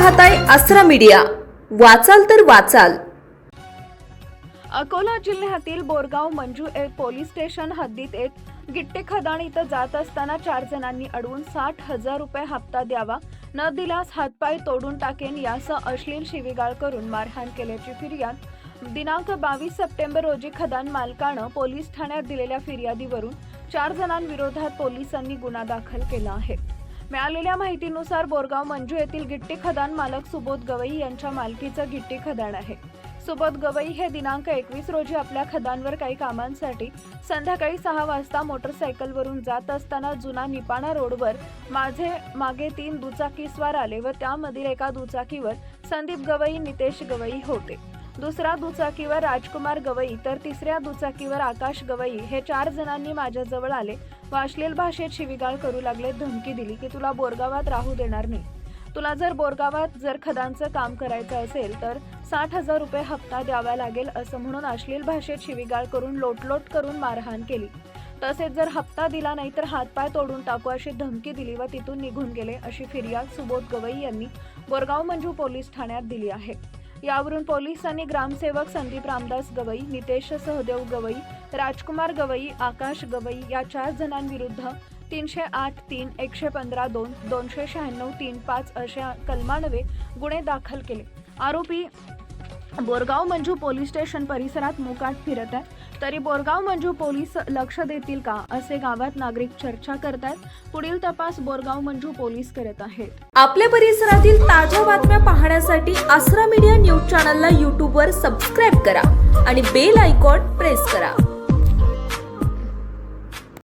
पाहताय आसरा मीडिया. वाचाल तर वाचाल. अकोला जिल्ह्यातील बोरगाव मंजू एक पोलीस स्टेशन हद्दीत एक गिट्टे खदाण इथं जात असताना चार जणांनी अडवून साठ हजार रुपये हप्ता द्यावा न दिल्यास हातपाय तोडून टाकेन यासह अश्लील शिवीगाळ करून मारहाण केल्याची फिर्याद. दिनांक बावीस सप्टेंबर रोजी खदान मालकानं पोलीस ठाण्यात दिलेल्या फिर्यादीवरून चार जणांविरोधात पोलिसांनी गुन्हा दाखल केला आहे. मिळालेल्या माहितीनुसार बोरगाव मंजू येथील गिट्टी खदान मालक सुबोध गवई यांच्या मालकीचं गिट्टी खदान आहे. सुबोध गवई हे दिनांक एकवीस रोजी आपल्या खदानवर काही कामांसाठी संध्याकाळी सहा वाजता मोटरसायकलवरून जात असताना जुना निपाणा रोडवर माझे मागे तीन दुचाकीस्वार आले व त्यामधील एका दुचाकीवर संदीप गवई नितेश गवई होते. दुसरा दुचाकीवर राजकुमार गवई तर तिसऱ्या दुचाकीवर आकाश गवई हे चार जणांनी माझ्याजवळ आले. व अश्लील भाषेत शिवीगाळ करू लागले धमकी दिली की तुला बोरगावात राहू देणार नाही. तुला जर बोरगावात जर खदांचं काम करायचं असेल तर साठ हजार रुपये हप्ता द्यावा लागेल असं म्हणून अश्लील भाषेत शिवीगाळ करून लोटलोट करून मारहाण केली. तसेच जर हप्ता दिला नाही तर हातपाय तोडून टाकू अशी धमकी दिली व तिथून निघून गेले अशी फिर्याद सुबोध गवई यांनी बोरगाव मंजू पोलीस ठाण्यात दिली आहे. यावरून पोलिसांनी ग्रामसेवक संदीप रामदास गवई नितेश सहदेव गवई राजकुमार गवई आकाश गवई या चार जणांविरुद्ध तीनशे आठ तीन एकशे पंधरा दोन दोनशे शहाण्णव तीन पाच अशा कलमानवे गुन्हे दाखल केले. आरोपी बोरगाव मंजू पोलीस स्टेशन परिसरात मोकाट फिरत आहे तरी बोरगाव मंजू पोलीस लक्ष देतील का असे गावात नागरिक चर्चा करतात पुढील तपास बोरगाव मंजू पोलीस करत आहेत. आपल्या परिसरातील ताज्या बातम्या पाहण्यासाठी आसरा मीडिया न्यूज चॅनलला यूट्यूबवर सबस्क्राईब करा आणि बेल आयकॉन प्रेस